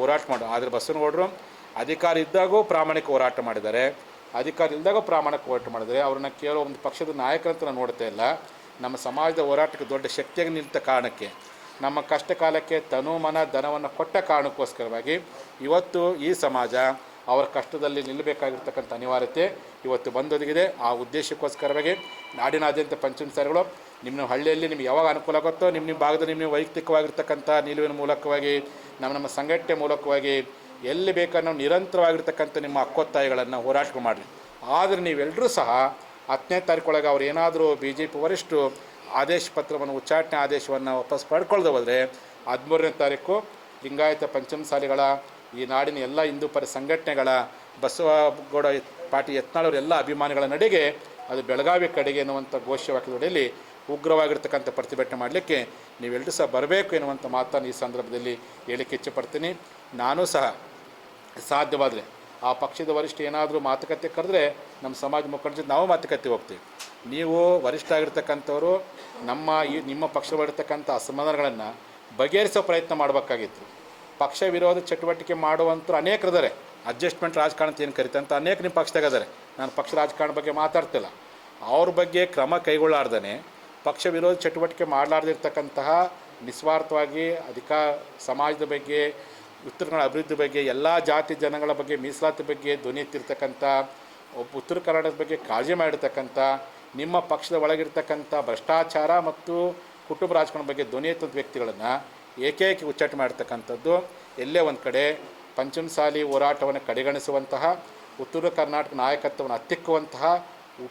ಹೋರಾಟ ಮಾಡು. ಆದರೆ ಬಸವನಗೌಡರು ಅಧಿಕಾರ ಇದ್ದಾಗೂ ಪ್ರಾಮಾಣಿಕ ಹೋರಾಟ ಮಾಡಿದ್ದಾರೆ. ಅಧಿಕಾರ ಇಲ್ದಾಗ ಪ್ರಾಮಾಣಿಕ ಹೋರಾಟ ಮಾಡಿದರೆ ಅವ್ರನ್ನ ಕೇಳೋ ಒಂದು ಪಕ್ಷದ ನಾಯಕರಂತ ನಾನು ನೋಡ್ತಾ ಇಲ್ಲ. ನಮ್ಮ ಸಮಾಜದ ಹೋರಾಟಕ್ಕೆ ದೊಡ್ಡ ಶಕ್ತಿಯಾಗಿ ನಿಂತ ಕಾರಣಕ್ಕೆ, ನಮ್ಮ ಕಷ್ಟ ಕಾಲಕ್ಕೆ ತನು ಮನ ಧನವನ್ನು ಕೊಟ್ಟ ಕಾರಣಕ್ಕೋಸ್ಕರವಾಗಿ ಇವತ್ತು ಈ ಸಮಾಜ ಅವರ ಕಷ್ಟದಲ್ಲಿ ನಿಲ್ಲಬೇಕಾಗಿರ್ತಕ್ಕಂಥ ಅನಿವಾರ್ಯತೆ ಇವತ್ತು ಬಂದೊದಗಿದೆ. ಆ ಉದ್ದೇಶಕ್ಕೋಸ್ಕರವಾಗಿ ನಾಡಿನಾದ್ಯಂತ ಪಂಚಮಸಾರಿಗಳು ನಿಮ್ಮ ಹಳ್ಳಿಯಲ್ಲಿ ನಿಮ್ಗೆ ಯಾವಾಗ ಅನುಕೂಲ ಆಗುತ್ತೋ ನಿಮ್ಮ ನಿಮ್ಮ ಭಾಗದಲ್ಲಿ ನಿಮ್ಮ ವೈಯಕ್ತಿಕವಾಗಿರ್ತಕ್ಕಂಥ ನಿಲುವಿನ ಮೂಲಕವಾಗಿ, ನಮ್ಮ ನಮ್ಮ ಸಂಘಟನೆ ಮೂಲಕವಾಗಿ ಎಲ್ಲಿ ಬೇಕಾದ್ರೂ ನಾವು ನಿರಂತರವಾಗಿರ್ತಕ್ಕಂಥ ನಿಮ್ಮ ಹಕ್ಕೊತ್ತಾಯಗಳನ್ನು ಹೋರಾಟ ಮಾಡಿರಿ. ಆದರೆ ನೀವೆಲ್ಲರೂ ಸಹ ಹತ್ತನೇ ತಾರೀಕೊಳಗೆ ಅವ್ರು ಏನಾದರೂ ಬಿ ಜೆ ಪಿ ವರಿಷ್ಠರು ಆದೇಶ ಪತ್ರವನ್ನು, ಉಚ್ಚಾಟನೆ ಆದೇಶವನ್ನು ವಾಪಸ್ ಪಡ್ಕೊಳ್ದೆ ಹೋದರೆ ಹದಿಮೂರನೇ ತಾರೀಕು ಲಿಂಗಾಯತ ಪಂಚಮಸಾಲಿಗಳ ಈ ನಾಡಿನ ಎಲ್ಲ ಹಿಂದೂ ಪರ ಸಂಘಟನೆಗಳ ಬಸವಗೌಡ ಪಾಟಿ ಯತ್ನಾಳವ್ರ ಎಲ್ಲ ಅಭಿಮಾನಿಗಳ ನಡೆಗೆ ಅದು ಬೆಳಗಾವಿ ಕಡೆಗೆ ಎನ್ನುವಂಥ ಘೋಷವಾಕ್ಯದೊಡೆಯಲ್ಲಿ ಉಗ್ರವಾಗಿರ್ತಕ್ಕಂಥ ಪ್ರತಿಭಟನೆ ಮಾಡಲಿಕ್ಕೆ ನೀವೆಲ್ಲರೂ ಸಹ ಬರಬೇಕು ಎನ್ನುವಂಥ ಮಾತನ್ನು ಈ ಸಂದರ್ಭದಲ್ಲಿ ಹೇಳಿಕ್ಕೆ ಇಚ್ಛೆಪಡ್ತೀನಿ. ನಾನು ಸಹ ಸಾಧ್ಯವಾದರೆ ಆ ಪಕ್ಷದ ವರಿಷ್ಠ ಏನಾದರೂ ಮಾತುಕತೆ ಕರೆದ್ರೆ ನಮ್ಮ ಸಮಾಜ ಮುಖಂಡ ನಾವು ಮಾತುಕತೆ ಹೋಗ್ತೀವಿ. ನೀವು ವರಿಷ್ಠ ಆಗಿರ್ತಕ್ಕಂಥವರು, ನಮ್ಮ ಈ ನಿಮ್ಮ ಪಕ್ಷದಲ್ಲಿರ್ತಕ್ಕಂಥ ಅಸಮಾಧಾನಗಳನ್ನು ಬಗೆಹರಿಸೋ ಪ್ರಯತ್ನ ಮಾಡಬೇಕಾಗಿತ್ತು. ಪಕ್ಷ ವಿರೋಧ ಚಟುವಟಿಕೆ ಮಾಡುವಂಥ ಅನೇಕರಿದ್ದಾರೆ ಅಡ್ಜಸ್ಟ್ಮೆಂಟ್ ರಾಜಕಾರಣ ಏನು ಕರಿತಂತ ಅನೇಕ ನಿಮ್ಮ ಪಕ್ಷದಾಗ ಅದಾರೆ ನಾನು ಪಕ್ಷ ರಾಜಕಾರಣ ಬಗ್ಗೆ ಮಾತಾಡ್ತಿಲ್ಲ. ಅವ್ರ ಬಗ್ಗೆ ಕ್ರಮ ಕೈಗೊಳ್ಳಾರ್ದೇ ಪಕ್ಷ ವಿರೋಧ ಚಟುವಟಿಕೆ ಮಾಡಲಾರ್ದಿರ್ತಕ್ಕಂತಹ ನಿಸ್ವಾರ್ಥವಾಗಿ ಅಧಿಕ ಸಮಾಜದ ಬಗ್ಗೆ ಉತ್ತರ ಕನ್ನಡ ಅಭಿವೃದ್ಧಿ ಬಗ್ಗೆ, ಎಲ್ಲ ಜಾತಿ ಜನಗಳ ಬಗ್ಗೆ, ಮೀಸಲಾತಿ ಬಗ್ಗೆ ಧ್ವನಿ ಎತ್ತಿರ್ತಕ್ಕಂಥ, ಒಬ್ಬ ಉತ್ತರ ಕನ್ನಡದ ಬಗ್ಗೆ ಕಾಳಜಿ ಮಾಡಿರ್ತಕ್ಕಂಥ, ನಿಮ್ಮ ಪಕ್ಷದ ಒಳಗಿರ್ತಕ್ಕಂಥ ಭ್ರಷ್ಟಾಚಾರ ಮತ್ತು ಕುಟುಂಬ ರಾಜಕಾರಣ ಬಗ್ಗೆ ಧ್ವನಿ ಎತ್ತದ ವ್ಯಕ್ತಿಗಳನ್ನು ಏಕೈಕಿ ಉಚ್ಚಾಟ ಮಾಡ್ತಕ್ಕಂಥದ್ದು ಎಲ್ಲೇ ಒಂದು ಕಡೆ ಪಂಚಮಸಾಲಿ ಹೋರಾಟವನ್ನು ಕಡೆಗಣಿಸುವಂತಹ, ಉತ್ತರ ಕರ್ನಾಟಕ ನಾಯಕತ್ವವನ್ನು ಹತ್ತಿಕ್ಕುವಂತಹ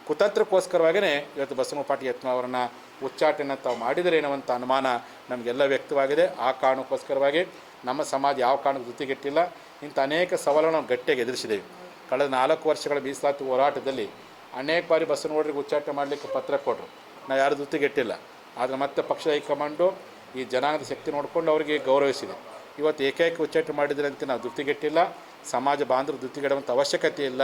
ಕುತಂತ್ರಕ್ಕೋಸ್ಕರವಾಗಿಯೇ ಇವತ್ತು ಬಸವ ಪಾಟೀಲ್ ಯತ್ನ ಅವರನ್ನು ಉಚ್ಚಾಟನೆ ತಾವು ಮಾಡಿದರೆ ಎನ್ನುವಂಥ ಅನುಮಾನ ನಮಗೆಲ್ಲ ವ್ಯಕ್ತವಾಗಿದೆ. ಆ ಕಾರಣಕ್ಕೋಸ್ಕರವಾಗಿ ನಮ್ಮ ಸಮಾಜ ಯಾವ ಕಾರಣಕ್ಕೆ ಜೊತೆಗೆಟ್ಟಿಲ್ಲ. ಇಂಥ ಅನೇಕ ಸವಾಲುಗಳನ್ನು ನಾವು ಗಟ್ಟಿಯಾಗಿ ಎದುರಿಸಿದ್ದೇವೆ. ಕಳೆದ ನಾಲ್ಕು ವರ್ಷಗಳ ಮೀಸಲಾತಿ ಹೋರಾಟದಲ್ಲಿ ಅನೇಕ ಬಾರಿ ಬಸವನಗೌಡರಿಗೆ ಉಚ್ಚಾಟನೆ ಮಾಡಲಿಕ್ಕೆ ಪತ್ರ ಕೊಟ್ಟರು. ನಾವು ಯಾರು ಜೊತೆಗೆಟ್ಟಿಲ್ಲ. ಆದರೆ ಮತ್ತೆ ಪಕ್ಷ ಹೈಕಮಾಂಡು ಈ ಜನಾಂಗದ ಶಕ್ತಿ ನೋಡಿಕೊಂಡು ಅವರಿಗೆ ಗೌರವಿಸಿದೆ. ಇವತ್ತು ಏಕೈಕ ಉಚ್ಚಾಟ ಮಾಡಿದರೆ ಅಂತ ನಾವು ಧೃತಿಗೆಟ್ಟಿಲ್ಲ ಸಮಾಜ ಬಾಂಧವರು ಧೃತಿಗೆಡುವಂಥ ಅವಶ್ಯಕತೆ ಇಲ್ಲ.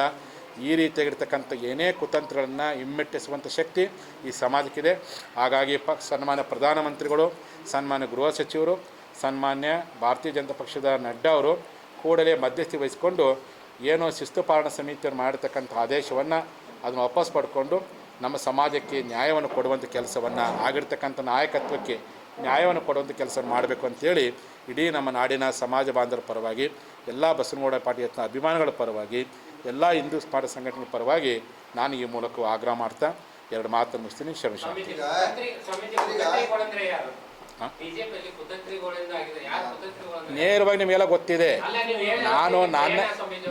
ಈ ರೀತಿಯಾಗಿರ್ತಕ್ಕಂಥ ಏನೇ ಕುತಂತ್ರಗಳನ್ನು ಹಿಮ್ಮೆಟ್ಟಿಸುವಂಥ ಶಕ್ತಿ ಈ ಸಮಾಜಕ್ಕಿದೆ. ಹಾಗಾಗಿ ಪ, ಸನ್ಮಾನ್ಯ ಪ್ರಧಾನಮಂತ್ರಿಗಳು, ಸನ್ಮಾನ್ಯ ಗೃಹ ಸಚಿವರು, ಸನ್ಮಾನ್ಯ ಭಾರತೀಯ ಜನತಾ ಪಕ್ಷದ ನಡ್ಡಾ ಅವರು ಕೂಡಲೇ ಮಧ್ಯಸ್ಥಿ ವಹಿಸಿಕೊಂಡು ಏನೋ ಶಿಸ್ತು ಪಾಲನಾ ಸಮಿತಿಯನ್ನು ಮಾಡಿರ್ತಕ್ಕಂಥ ಆದೇಶವನ್ನು ಅದನ್ನು ವಾಪಸ್ ಪಡ್ಕೊಂಡು ನಮ್ಮ ಸಮಾಜಕ್ಕೆ ನ್ಯಾಯವನ್ನು ಕೊಡುವಂಥ ಕೆಲಸವನ್ನು ಆಗಿರ್ತಕ್ಕಂಥ ನಾಯಕತ್ವಕ್ಕೆ ನ್ಯಾಯವನ್ನು ಕೊಡುವಂಥ ಕೆಲಸ ಮಾಡಬೇಕು ಅಂತೇಳಿ ಇಡೀ ನಮ್ಮ ನಾಡಿನ ಸಮಾಜ ಬಾಂಧವರ ಪರವಾಗಿ ಎಲ್ಲ ಬಸವನಗೌಡ ಪಾಟೀಲ್ ಯತ್ನ ಅಭಿಮಾನಿಗಳ ಪರವಾಗಿ ಎಲ್ಲ ಹಿಂದೂ ಸ್ಮಾರಕ ಸಂಘಟನೆ ಪರವಾಗಿ ನಾನು ಈ ಮೂಲಕ ಆಗ್ರಹ ಮಾಡ್ತಾ ಎರಡು ಮಾತು ಮುಗಿಸ್ತೀನಿ. ಕುತಂತ್ರಿಗಳಂದ್ರೆ ನೇರವಾಗಿ ನಿಮಗೆಲ್ಲ ಗೊತ್ತಿದೆ. ನಾನು ನಾನು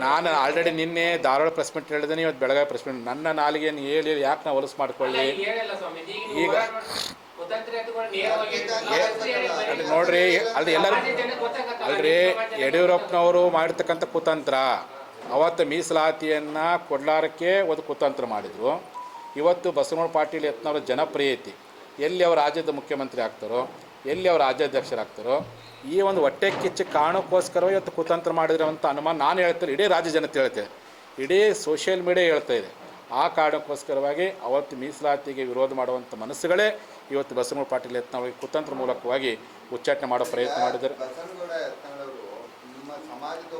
ನನ್ನ ನಾನು ಆಲ್ರೆಡಿ ನಿನ್ನೆ ಧಾರವಾಡ ಪ್ರೆಸ್ ಮೀಟ್ ಹೇಳಿದ್ದೀನಿ ಇವತ್ತು ಬೆಳಗಾವಿ ಪ್ರೆಸ್ ಮೀಟ್ ನನ್ನ ಏನು ಹೇಳಿ ಯಾಕೆ ನಾವು ಹೊಲಸು ಮಾಡ್ಕೊಳ್ಳಿ? ಈಗ ನೋಡ್ರಿ ಅಲ್ಲಿ ಎಲ್ಲರೂ ಅಲ್ರಿ ಯಡಿಯೂರಪ್ಪನವರು ಮಾಡಿರ್ತಕ್ಕಂಥ ಕುತಂತ್ರ. ಅವತ್ತು ಮೀಸಲಾತಿಯನ್ನು ಕೊಡ್ಲಾರಕ್ಕೆ ಒಂದು ಕುತಂತ್ರ ಮಾಡಿದರು. ಇವತ್ತು ಬಸವನಗೌಡ ಪಾಟೀಲ್ ಯತ್ನವರ ಜನಪ್ರಿಯತೆ. ಎಲ್ಲಿ ಅವರು ರಾಜ್ಯದ ಮುಖ್ಯಮಂತ್ರಿ ಆಗ್ತಾರೋ ಎಲ್ಲಿ ಅವರು ರಾಜ್ಯಾಧ್ಯಕ್ಷರಾಗ್ತಾರೋ ಈ ಒಂದು ಹೊಟ್ಟೆ ಕಿಚ್ಚು ಕಾರಣಕ್ಕೋಸ್ಕರ ಇವತ್ತು ಕುತಂತ್ರ ಮಾಡಿದ್ರೆ ಅಂತ ಅನುಮಾನ ನಾನು ಹೇಳ್ತೇನೆ ಇಡೀ ರಾಜ್ಯ ಜನತೆ ಹೇಳ್ತೇನೆ. ಇಡೀ ಸೋಷಿಯಲ್ ಮೀಡಿಯಾ ಹೇಳ್ತಾ ಇದೆ. ಆ ಕಾರಣಕ್ಕೋಸ್ಕರವಾಗಿ ಅವತ್ತು ಮೀಸಲಾತಿಗೆ ವಿರೋಧ ಮಾಡುವಂಥ ಮನಸ್ಸುಗಳೇ ಇವತ್ತು ಬಸವನಗೌಡ ಪಾಟೀಲ್ ಯತ್ನವರಿಗೆ ಕುತಂತ್ರ ಮೂಲಕವಾಗಿ ಉಚ್ಚಾಟನೆ ಮಾಡೋ ಪ್ರಯತ್ನ ಮಾಡಿದ್ದಾರೆ. ಸಮಾಜದ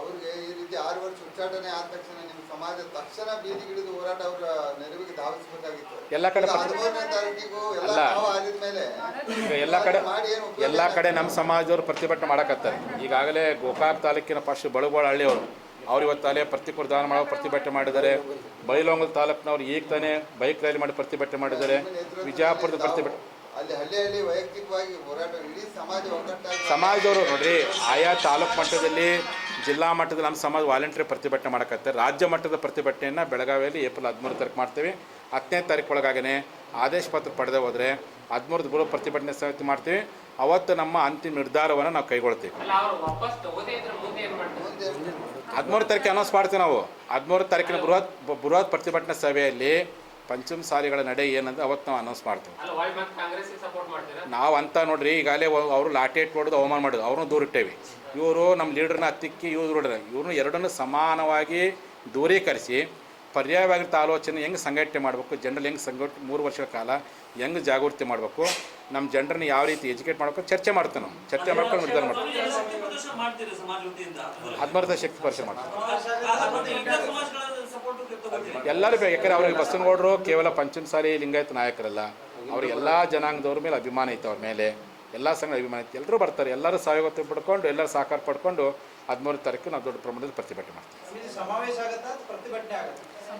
ಅವ್ರಿಗೆ ಈ ರೀತಿ ಆರು ವರ್ಷ ಉಚ್ಚಾಟನೆ ಆದ ತಕ್ಷಣ ನಿಮ್ಮ ಸಮಾಜ ತಕ್ಷಣ ಬೀದಿಗಿಳಿದು ಹೋರಾಟ ಅವರ ನೆರವಿಗೆ ಧಾವಿಸಬೇಕಾಗಿತ್ತು. ಎಲ್ಲ ಕಡೆ ತಾರೀಕಿಗೂ ಎಲ್ಲ ಆಗಿದ ಮೇಲೆ ಎಲ್ಲ ಕಡೆ ಎಲ್ಲ ಕಡೆ ನಮ್ಮ ಸಮಾಜದವರು ಪ್ರತಿಭಟನೆ ಮಾಡಕತ್ತಾರೆ. ಈಗಾಗಲೇ ಗೋಕಾಕ್ ತಾಲೂಕಿನ ಫಸ್ಟ್ ಬಳುಗೋಳ ಹಳ್ಳಿಯವರು ಅವ್ರು ಇವತ್ತು ಅಲ್ಲೇ ಪ್ರತಿಕೂಲ ದಾನ ಮಾಡೋ ಪ್ರತಿಭಟನೆ ಮಾಡಿದ್ದಾರೆ. ಬೈಲೊಂಗಲ್ ತಾಲೂಕಿನವ್ರು ಈಗ ತಾನೇ ಬೈಕ್ ರ್ಯಾಲಿ ಮಾಡಿ ಪ್ರತಿಭಟನೆ ಮಾಡಿದ್ದಾರೆ. ವಿಜಯಪುರದ ಪ್ರತಿಭಟನೆ. ಸಮಾಜದವರು ನೋಡ್ರಿ ಆಯಾ ತಾಲೂಕು ಮಟ್ಟದಲ್ಲಿ ಜಿಲ್ಲಾ ಮಟ್ಟದಲ್ಲಿ ನಮ್ಮ ಸಮಾಜ ವಾಲಂಟಿಯರ್ ಪ್ರತಿಭಟನೆ ಮಾಡಕತ್ತೆ. ರಾಜ್ಯ ಮಟ್ಟದ ಪ್ರತಿಭಟನೆಯನ್ನು ಬೆಳಗಾವಿಯಲ್ಲಿ ಏಪ್ರಿಲ್ ಹದಿಮೂರು ತಾರೀಕು ಮಾಡ್ತೀವಿ. ಹತ್ತನೇ ತಾರೀಕು ಒಳಗಾಗೇ ಆದೇಶ ಪತ್ರ ಪಡೆದೇ ಹೋದರೆ ಹದಿಮೂರು ಬರೋ ಪ್ರತಿಭಟನೆ ಸಮಿತಿ ಮಾಡ್ತೀವಿ. ಅವತ್ತು ನಮ್ಮ ಅಂತಿಮ ನಿರ್ಧಾರವನ್ನು ನಾವು ಕೈಗೊಳ್ತೀವಿ. ಹದಿಮೂರು ತಾರೀಕು ಅನೌನ್ಸ್ ಮಾಡ್ತೀವಿ ನಾವು. ಹದಿಮೂರು ತಾರೀಕಿನ ಬೃಹತ್ ಬೃಹತ್ ಪ್ರತಿಭಟನಾ ಸಭೆಯಲ್ಲಿ ಪಂಚಮ ಸಾಲಿಗಳ ನಡೆ ಏನಂದ್ರೆ ಅವತ್ತು ನಾವು ಅನೌನ್ಸ್ ಮಾಡ್ತೀವಿ. ನಾವು ಅಂತ ನೋಡ್ರಿ ಈಗಾಗಲೇ ಅವರು ಲಾಠಿ ಇಟ್ಟು ಹೊಡೆದು ಅವಮಾನ ಮಾಡೋದು ಅವ್ರನ್ನ ದೂರ ಇಟ್ಟೇವೆ. ಇವರು ನಮ್ಮ ಲೀಡರ್ನ ಹತ್ತಿಕ್ಕಿ ಇವ್ರು ಇವ್ರನ್ನ ಎರಡನ್ನೂ ಸಮಾನವಾಗಿ ದೂರೀಕರಿಸಿ ಪರ್ಯಾಯವಾಗಿರ್ತ ಆಲೋಚನೆ ಹೆಂಗೆ ಸಂಘಟನೆ ಮಾಡಬೇಕು ಜನರಲ್ಲಿ ಹೆಂಗೆ ಸಂಘಟ ಮೂರು ವರ್ಷಗಳ ಕಾಲ ಹೆಂಗೆ ಜಾಗೃತಿ ಮಾಡಬೇಕು ನಮ್ಮ ಜನರನ್ನ ಯಾವ ರೀತಿ ಎಜುಕೇಟ್ ಮಾಡಬೇಕು ಚರ್ಚೆ ಮಾಡ್ತೇವೆ ನಾವು. ಚರ್ಚೆ ಮಾಡ್ಕೊಂಡು ನಿರ್ಧಾರ ಮಾಡ್ತೀವಿ. ಆತ್ಮಾರ್ಥ ಶಕ್ತಿ ಪರಿಚಯ ಮಾಡ್ತಾರೆ ತಗೋತೀರಿ ಎಲ್ಲರೂ ಬೇಕು. ಯಾಕಂದ್ರೆ ಅವ್ರಿಗೆ ಬಸವನಗೌಡರು ಕೇವಲ ಪಂಚಮಸಾಲಿ ಲಿಂಗಾಯತ ನಾಯಕರಲ್ಲ. ಅವ್ರಿಗೆ ಎಲ್ಲ ಜನಾಂಗದವ್ರ ಮೇಲೆ ಅಭಿಮಾನ ಐತೆ ಅವ್ರ ಮೇಲೆ. ಎಲ್ಲ ಸಂಘ ಅಭಿಮಾನ ಐತೆ. ಎಲ್ಲರೂ ಬರ್ತಾರೆ. ಎಲ್ಲರೂ ಸಹಯೋಗ ಪಡ್ಕೊಂಡು ಎಲ್ಲರೂ ಸಹಕಾರ ಪಡ್ಕೊಂಡು ಹದಿಮೂರನೇ ತಾರೀಕು ನಾವು ದೊಡ್ಡ ಪ್ರಮಾಣದಲ್ಲಿ ಪ್ರತಿಭಟನೆ ಮಾಡ್ತೀವಿ.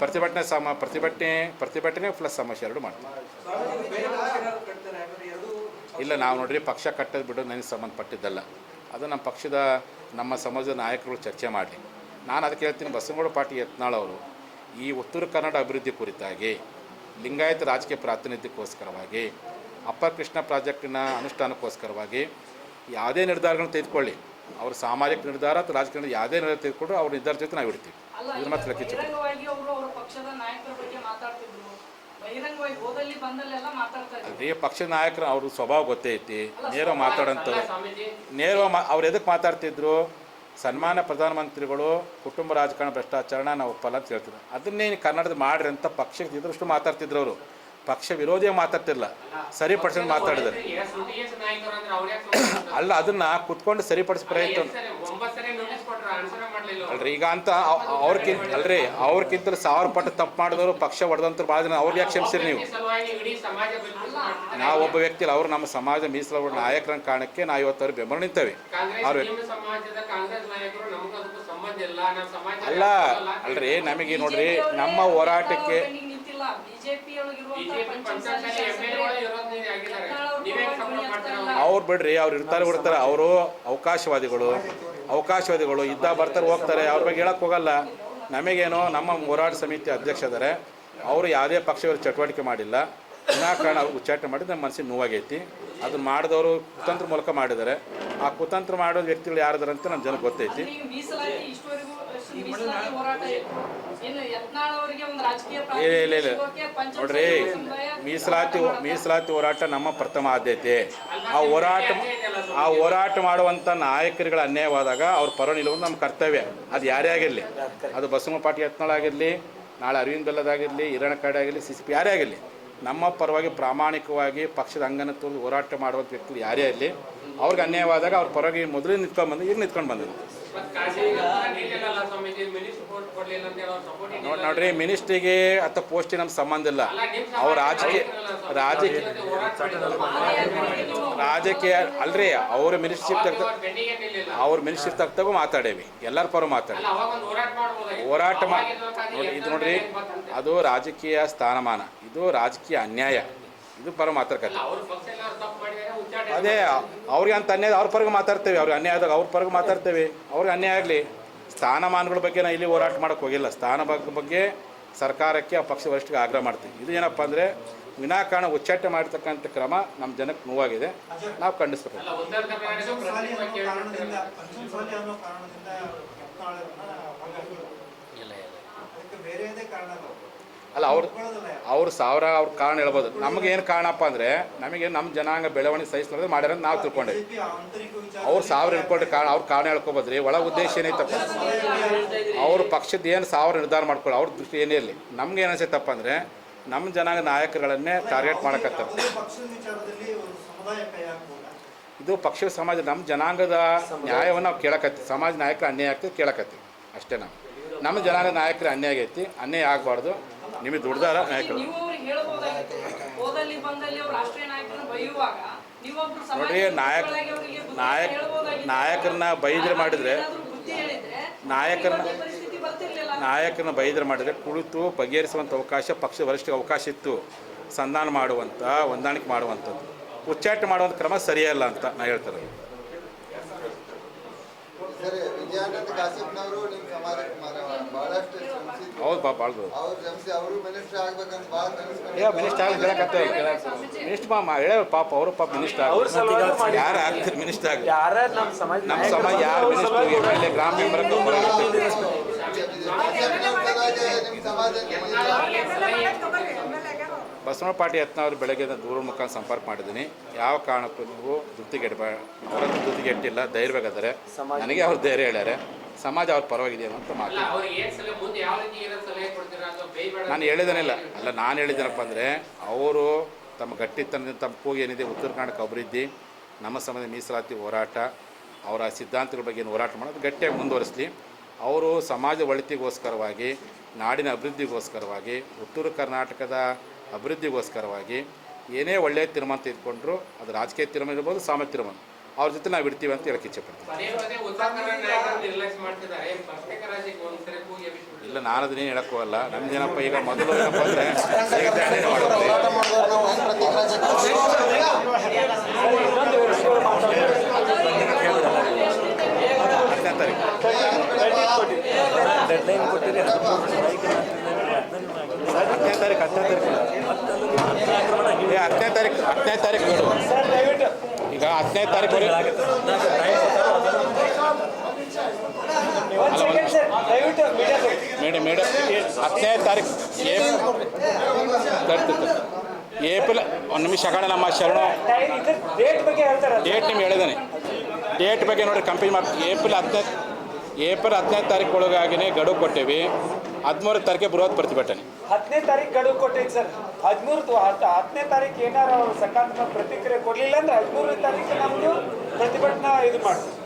ಪ್ರತಿಭಟನೆ ಸಮ ಪ್ರತಿಭಟನೆ ಪ್ರತಿಭಟನೆ ಪ್ಲಸ್ ಸಮಾವೇಶ ಎರಡು ಮಾಡ್ತೀವಿ. ಇಲ್ಲ ನಾವು ನೋಡ್ರಿ ಪಕ್ಷ ಕಟ್ಟೋದು ಬಿಡೋದು ನನಗೆ ಸಂಬಂಧಪಟ್ಟಿದ್ದಲ್ಲ. ಅದು ನಮ್ಮ ಪಕ್ಷದ ನಮ್ಮ ಸಮಾಜದ ನಾಯಕರುಗಳು ಚರ್ಚೆ ಮಾಡಲಿ. ನಾನು ಅದಕ್ಕೆ ಹೇಳ್ತೀನಿ ಬಸವನಗೌಡ ಪಾಟಿ ಯತ್ನಾಳ್ ಅವರು ಈ ಉತ್ತರ ಕನ್ನಡ ಅಭಿವೃದ್ಧಿ ಕುರಿತಾಗಿ ಲಿಂಗಾಯತ ರಾಜಕೀಯ ಪ್ರಾತಿನಿಧ್ಯಕ್ಕೋಸ್ಕರವಾಗಿ ಅಪ್ಪರ್ ಕೃಷ್ಣ ಪ್ರಾಜೆಕ್ಟಿನ ಅನುಷ್ಠಾನಕ್ಕೋಸ್ಕರವಾಗಿ ಯಾವುದೇ ನಿರ್ಧಾರಗಳನ್ನು ತೆಗೆದುಕೊಳ್ಳಿ. ಅವರು ಸಾಮಾಜಿಕ ನಿರ್ಧಾರ ಅಥವಾ ರಾಜಕೀಯ ನಿರ್ಧಾರ ಯಾವುದೇ ನಿರ್ಧಾರ ತೆಗೆದುಕೊಂಡು ಅವ್ರ ನಿರ್ಧಾರ ಜೊತೆ ನಾವು ಇಡ್ತೀವಿ ಇದನ್ನ ಇದ್ರ ಮಾತ್ರ ಲೆಕ್ಕ ಅದೇ ಪಕ್ಷದ ನಾಯಕರ ಮಾತಾಡ್ತಾ ಅವ್ರ ಸ್ವಭಾವ ಗೊತ್ತೇ ಐತಿ. ನೇರ ಮಾತಾಡೋಂಥವ್ರು. ನೇರ ಅವ್ರು ಎದಕ್ಕೆ ಮಾತಾಡ್ತಿದ್ರು? ಸನ್ಮಾನ್ಯ ಪ್ರಧಾನಮಂತ್ರಿಗಳು ಕುಟುಂಬ ರಾಜಕಾರಣ ಭ್ರಷ್ಟಾಚಾರನ ನಾವು ಒಪ್ಪಲ್ಲ ಅಂತ ಹೇಳ್ತಿದ್ರು. ಅದನ್ನೇ ಕನ್ನಡದ ಮಾಡ್ರಿ ಅಂತ ಪಕ್ಷಕ್ಕೆ ಇದ್ರಷ್ಟು ಮಾತಾಡ್ತಿದ್ರು ಅವರು. ಪಕ್ಷ ವಿರೋಧಿ ಮಾತಾಡ್ತಿಲ್ಲ ಸರಿಪಡಿಸಿ ಮಾತಾಡಿದ್ರು ಅವ್ರು? ಅಲ್ಲ ಅದನ್ನ ಕುತ್ಕೊಂಡು ಸರಿಪಡಿಸ ಪ್ರಯತ್ನ ಅಲ್ರಿ ಈಗ ಅಂತ ಅವ್- ಅವ್ರಕ್ಕಿಂತ ಅಲ್ರಿ ಅವ್ರಕ್ಕಿಂತ ಸಾವಿರ ಪಟ್ಟು ತಪ್ಪು ಮಾಡಿದವರು ಪಕ್ಷ ಹೊಡೆದಂತ ಭಾಳ ಜನ ಅವ್ರಿಗೆ ಯಾಕೆ ಕ್ಷಮಿಸಿರಿ ನೀವು. ನಾವು ಒಬ್ಬ ವ್ಯಕ್ತಿ ಅವ್ರು ನಮ್ಮ ಸಮಾಜ ಮೀಸಲು ನಾಯಕರ ಕಾರಣಕ್ಕೆ ನಾ ಇವತ್ತು ಬೆಂಬಲ ನಿಂತೇವೆ ಸಮಾಜ ಅಲ್ಲ ಅಲ್ರಿ ನಮಗೆ ನೋಡ್ರಿ ನಮ್ಮ ಹೋರಾಟಕ್ಕೆ ಅವ್ರು ಬಿಡ್ರಿ ಅವ್ರು ಇರ್ತಾರೆ ಬಿಡ್ತಾರೆ. ಅವರು ಅವಕಾಶವಾದಿಗಳು ಅವಕಾಶವಾದಿಗಳು ಇದ್ದ ಬರ್ತಾರೆ ಹೋಗ್ತಾರೆ. ಅವ್ರ ಬಗ್ಗೆ ಹೇಳಕ್ ಹೋಗಲ್ಲ. ನಮಗೇನೋ ನಮ್ಮ ಹೋರಾಟ ಸಮಿತಿ ಅಧ್ಯಕ್ಷ ಇದಾರೆ. ಅವರು ಯಾವುದೇ ಪಕ್ಷ ಚಟುವಟಿಕೆ ಮಾಡಿಲ್ಲ. ವಿನಾಕಾರಣ ಅವ್ರು ಉಚ್ಚಾಟನೆ ಮಾಡಿದ್ರೆ ನಮ್ಮ ಮನಸ್ಸಿಗೆ ನೋವಾಗೈತಿ. ಅದನ್ನ ಮಾಡಿದವರು ಕುತಂತ್ರ ಮೂಲಕ ಮಾಡಿದ್ದಾರೆ. ಆ ಕುತಂತ್ರ ಮಾಡೋ ವ್ಯಕ್ತಿಗಳು ಯಾರಿದ್ದಾರೆ ಅಂತ ನಮ್ಮ ಜನಕ್ಕೆ ಗೊತ್ತೈತಿ. ಇಲ್ಲ ಇಲ್ಲ ಇಲ್ಲ. ನೋಡ್ರಿ ಮೀಸಲಾತಿ ಮೀಸಲಾತಿ ಹೋರಾಟ ನಮ್ಮ ಪ್ರಥಮ ಆದ್ಯತೆ. ಆ ಹೋರಾಟ ಆ ಹೋರಾಟ ಮಾಡುವಂಥ ನಾಯಕರುಗಳ ಅನ್ಯಾಯವಾದಾಗ ಅವ್ರ ಪರ ನಿಲ್ಲುವುದು ನಮ್ಮ ಕರ್ತವ್ಯ. ಅದು ಯಾರೇ ಆಗಿರಲಿ. ಅದು ಬಸವ ಪಾಟಿ ಯತ್ನಾಳ್ ಆಗಿರಲಿ ನಾಳೆ ಅರವಿಂದ್ ಬೆಲ್ಲದಾಗಿರಲಿ ಹಿರಣ ಕಾಡೆ ಆಗಿರಲಿ ಸಿ ಸಿ ಪಿ ಯಾರೇ ಆಗಿರಲಿ ನಮ್ಮ ಪರವಾಗಿ ಪ್ರಾಮಾಣಿಕವಾಗಿ ಪಕ್ಷದ ಅಂಗನ ತೋರಿಸಿ ಹೋರಾಟ ಮಾಡುವಂಥ ವ್ಯಕ್ತಿ ಯಾರೇ ಇರಲಿ ಅವ್ರಿಗೆ ಅನ್ಯಾಯವಾದಾಗ ಅವ್ರ ಪರವಾಗಿ ಮೊದಲೇ ನಿಂತ್ಕೊಂಡು ಬಂದು ಈಗ ನಿಂತ್ಕೊಂಡು ಬಂದರು ನೋಡಿ ನೋಡ್ರಿ ಮಿನಿಸ್ಟ್ರಿಗೆ ಅಥವಾ ಪೋಸ್ಟಿಗೆ ನಮ್ಗೆ ಸಂಬಂಧ ಇಲ್ಲ. ಅವ್ರ ರಾಜಕೀಯ ರಾಜಕೀಯ ರಾಜಕೀಯ ಅಲ್ರಿ ಅವ್ರ ಮಿನಿಸ್ಟ್ರಿಪ್ ತಗ ಅವ್ರ ಮಿನಿಸ್ಟ್ರಿ ತಗ್ತಾಗೂ ಮಾತಾಡೇವಿ. ಎಲ್ಲರ ಪರ ಮಾತಾಡಿ. ಅವಾಗ ಒಂದು ಹೋರಾಟ ಮಾಡಿ ನೋಡಿ ಇದು ನೋಡ್ರಿ ಅದು ರಾಜಕೀಯ ಸ್ಥಾನಮಾನ. ಇದು ರಾಜಕೀಯ ಅನ್ಯಾಯ. ಇದು ಪರ ಮಾತಾಡ್ಕತ್ತೆ. ಅದೇ ಅವ್ರಿಗೆ ಅಂತ ಅನ್ಯಾಯ ಅವ್ರ ಪರಗೆ ಮಾತಾಡ್ತೇವೆ. ಅವ್ರಿಗೆ ಅನ್ಯಾಯ ಆದಾಗ ಅವ್ರ ಪರಗೆ ಮಾತಾಡ್ತೇವೆ. ಅವ್ರಿಗೆ ಅನ್ಯಾಯ ಆಗಲಿ. ಸ್ಥಾನಮಾನಗಳ ಬಗ್ಗೆ ನಾವು ಇಲ್ಲಿ ಹೋರಾಟ ಮಾಡೋಕ್ಕೆ ಹೋಗಿಲ್ಲ. ಸ್ಥಾನ ಬಗ್ಗೆ ಬಗ್ಗೆ ಸರ್ಕಾರಕ್ಕೆ ಆ ಪಕ್ಷ ವರಿಷ್ಠರಿಗೆ ಆಗ್ರಹ ಮಾಡ್ತೀವಿ. ಇದು ಏನಪ್ಪ ಅಂದರೆ ವಿನಾಕಾರಣ ಉಚ್ಚಾಟನೆ ಮಾಡಿರ್ತಕ್ಕಂಥ ಕ್ರಮ ನಮ್ಮ ಜನಕ್ಕೆ ನೋವಾಗಿದೆ. ನಾವು ಖಂಡಿಸ್ಬೇಕು. ಅಲ್ಲ ಉತ್ತರ ಅಲ್ಲ, ಅವ್ರು ಅವ್ರು ಸಾವಿರ ಅವ್ರ ಕಾರಣ ಹೇಳ್ಬೋದು. ನಮಗೆ ಏನು ಕಾರಣಪ್ಪ ಅಂದರೆ, ನಮಗೆ ನಮ್ಮ ಜನಾಂಗ ಬೆಳವಣಿಗೆ ಸಹಿಸೋದು ಮಾಡ್ಯಾರ ನಾವು ತಿಳ್ಕೊಂಡೇವಿ ಅವ್ರು ಸಾವಿರ ಹೇಳ್ಕೊಂಡ್ರೆ ಕಾರಣ, ಅವ್ರ ಕಾರಣ ಹೇಳ್ಕೊಬೋದ್ರಿ? ಒಳ ಉದ್ದೇಶ ಏನೈತಪ್ಪ? ಅವ್ರ ಪಕ್ಷದ ಏನು ಸಾವಿರ ನಿರ್ಧಾರ ಮಾಡ್ಕೊಳ್ಳಿ, ಅವ್ರ ದೃಷ್ಟಿ ಏನೇ ಇರಲಿ. ನಮ್ಗೆ ಏನು ಅನಿಸೈತಪ್ಪ ಅಂದರೆ ನಮ್ಮ ಜನಾಂಗ ನಾಯಕರುಗಳನ್ನೇ ಟಾರ್ಗೆಟ್ ಮಾಡಕತ್ತಾರೆ ಇದು ಪಕ್ಷದ ಸಮಾಜ ನಮ್ಮ ಜನಾಂಗದ ನ್ಯಾಯವನ್ನು ನಾವು ಕೇಳಕತ್ತೀವಿ ಸಮಾಜ ನಾಯಕರು ಅನ್ಯಾಯ ಆಗ್ತದೆ ಕೇಳಕತ್ತಿ. ಅಷ್ಟೇ ನಾವು. ನಮ್ಮ ಜನಾಂಗದ ನಾಯಕರ ಅನ್ಯಾಯ ಆಗೈತಿ, ಅನ್ಯಾಯ ಆಗಬಾರ್ದು. ನಿಮಗೆ ದುಡ್ದಾರ ನಾಯಕರು. ನೋಡ್ರಿ, ನಾಯಕ- ನಾಯಕ ನಾಯಕರನ್ನ ಬೈದ್ರೆ ಮಾಡಿದ್ರೆ ನಾಯಕರನ್ನ- ನಾಯಕರನ್ನ ಬೈದ್ರೆ ಮಾಡಿದರೆ ಕುಳಿತು ಬಗೆಹರಿಸುವಂಥ ಅವಕಾಶ ಪಕ್ಷದ ವರಿಷ್ಠ ಅವಕಾಶ ಇತ್ತು. ಸಂಧಾನ ಮಾಡುವಂಥ ಹೊಂದಾಣಿಕೆ ಮಾಡುವಂಥದ್ದು ಉಚ್ಚಾಟ ಮಾಡುವಂಥ ಕ್ರಮ ಸರಿಯಲ್ಲ ಅಂತ ನಾ ಹೇಳ್ತಾರೆ ಸರಿ ವಿಜಯಾನಂದ ಕಾಸಿಪ್ನವರು ನಿಮ್ಮ ಸಮಾಜಕ್ಕೆ ಮಾರ- ಬಹಳಷ್ಟು ಶ್ರಮಿಸಿದ್ರು ಹೌದು ಬಾ ಭಾಳ ಅವ್ರು ಶ್ರಮಿಸಿ ಅವರು ಮಿನಿಸ್ಟರ್ ಆಗ್ಬೇಕಂತ ಭಾಳ ಏ ಮಿನಿಸ್ಟರ್ ಆಗಿ ಹೇಳಕತ್ತೇವೆ ಮಿನಿಸ್ಟರ್ ಮಾ ಹೇಳ ಪಾಪ ಅವರು ಪಾಪ ಮಿನಿಸ್ಟರ್ ಆಗ ಯಾರು ಆಗ್ತಾರೆ ಮಿನಿಸ್ಟರ್ ಆಗ ಯಾರ ನಮ್ಮ ಸಮಾಜ ನಮ್ಮ ಸಮಾಜ ಯಾರು ಮಿನಿಸ್ಟರ್ ಎಂ ಎಲ್ ಎ ಗ್ರಾಮ ಮೆಂಬರ್ ನಿಮ್ಮ ಸಮಾಜಕ್ಕೆ ಬಸವಣ್ಣ ಪಾಟಿ ಯತ್ನಾವ್ರು ಬೆಳಗ್ಗೆ ದೂರ ಮುಖ ಸಂಪರ್ಕ ಮಾಡಿದ್ದೀನಿ. ಯಾವ ಕಾರಣಕ್ಕೂ ನೀವು ಧೃತಿಗೆಡಬೇಡ ಅವರ ಧೃತಿಗೆಟ್ಟಿಲ್ಲ ಬೇಕಾದರೆ ನನಗೆ ಅವ್ರು ಧೈರ್ಯ ಹೇಳ್ಯಾರೆ. ಸಮಾಜ ಅವ್ರ ಪರವಾಗಿದೆ ಅಂತ ಮಾತು. ಅವ್ರಿಗೆ ಏನ್ ಸಲಹೆ ಮುಂದೆ ಯಾವ ರೀತಿ ಏನೋ ಸಲಹೆ ಕೊಡ್ತೀರಾ ಅಥವಾ ಬೇಯ್ಬೇಡ ನಾನು ಹೇಳಿದನಿಲ್ಲ. ಅಲ್ಲ ನಾನು ಹೇಳಿದ್ದೇನಪ್ಪ ಅಂದರೆ ಅವರು ತಮ್ಮ ಗಟ್ಟಿತನದಿಂದ ತಮ್ಮ ಕೂಗಿ ಏನಿದೆ ಉತ್ತರ ಕರ್ನಾಟಕ ಅಭಿವೃದ್ಧಿ ನಮ್ಮ ಸಮಾಜ ಮೀಸಲಾತಿ ಹೋರಾಟ ಅವರ ಸಿದ್ಧಾಂತಗಳ ಬಗ್ಗೆ ಏನು ಹೋರಾಟ ಮಾಡೋದು ಗಟ್ಟಿಯಾಗಿ ಮುಂದುವರಿಸಲಿ. ಅವರು ಸಮಾಜ ಒಳಿತಿಗೋಸ್ಕರವಾಗಿ ನಾಡಿನ ಅಭಿವೃದ್ಧಿಗೋಸ್ಕರವಾಗಿ ಉತ್ತರ ಕರ್ನಾಟಕದ ಅಭಿವೃದ್ಧಿಗೋಸ್ಕರವಾಗಿ ಏನೇ ಒಳ್ಳೆಯ ತೀರ್ಮಾನ ತೆಗೆದುಕೊಂಡ್ರು ಅದು ರಾಜಕೀಯ ತೀರ್ಮಾನ ಇರ್ಬೋದು ಸಾಮಾಜಿಕ ತೀರ್ಮಾನ ಅವ್ರ ಜೊತೆ ನಾವು ಇಡ್ತೀವಿ ಅಂತ ಹೇಳಕ್ಕೆ ಇಚ್ಛೆಪಡ್ತೀವಿ. ಇಲ್ಲ ನಾನು ಅದನ್ನೇ ಅಲ್ಲ. ನಮ್ಮ ನಮ್ದೇನಪ್ಪ ಈಗ ಮೊದಲು ಏನಪ್ಪ ಅಂದರೆ ಹತ್ತನೇ ತಾರೀಕು. ತಾರೀಕು ಹತ್ತನೇ ತಾರೀಕು ಹತ್ತನೇ ತಾರೀಕು ಹತ್ತನೇ ತಾರೀಕು ಬೇಡ. ಈಗ ಹತ್ತನೇ ತಾರೀಕು ಮೇಡಮ್ ಮೇಡಮ್ ಹತ್ತನೇ ತಾರೀಕು ಏಪ್ರಿಲ್ ಏಪ್ರಿಲ್ ಒಂದು ನಿಮಿಷ ಕಣ ನಮ್ಮ ಶರಣು. ಡೇಟ್ ನಿಮ್ಗೆ ಹೇಳಿದಾನೆ ಡೇಟ್ ಬಗ್ಗೆ ನೋಡಿ ಕಂಪ್ಲೀಟ್ ಮಾಡಿ ಏಪ್ರಿಲ್ ಹತ್ತನೇ ಏಪ್ರಿಲ್ ಹತ್ತನೇ ತಾರೀಕು ಒಳಗಾಗಿನೇ ಗಡುವು ಕೊಟ್ಟೇವಿ. ಹದಿಮೂರು ತಾರೀಖಿಗೆ ಬೃಹತ್ ಪ್ರತಿಭಟನೆ. ಹತ್ತನೇ ತಾರೀಕು ಗಡುವು ಕೊಟ್ಟಿದ್ದು ಸರ್. ಹದಿಮೂರು ಹತ್ತನೇ ತಾರೀಕು ಏನಾರ ಅವ್ರು ಸಕಾರಾತ್ಮಕ ಪ್ರತಿಕ್ರಿಯೆ ಕೊಡಲಿಲ್ಲ ಅಂದ್ರೆ ಹದಿಮೂರನೇ ತಾರೀಕು ನಮ್ದು ಪ್ರತಿಭಟನಾ ಇದು ಮಾಡ್ತೀವಿ.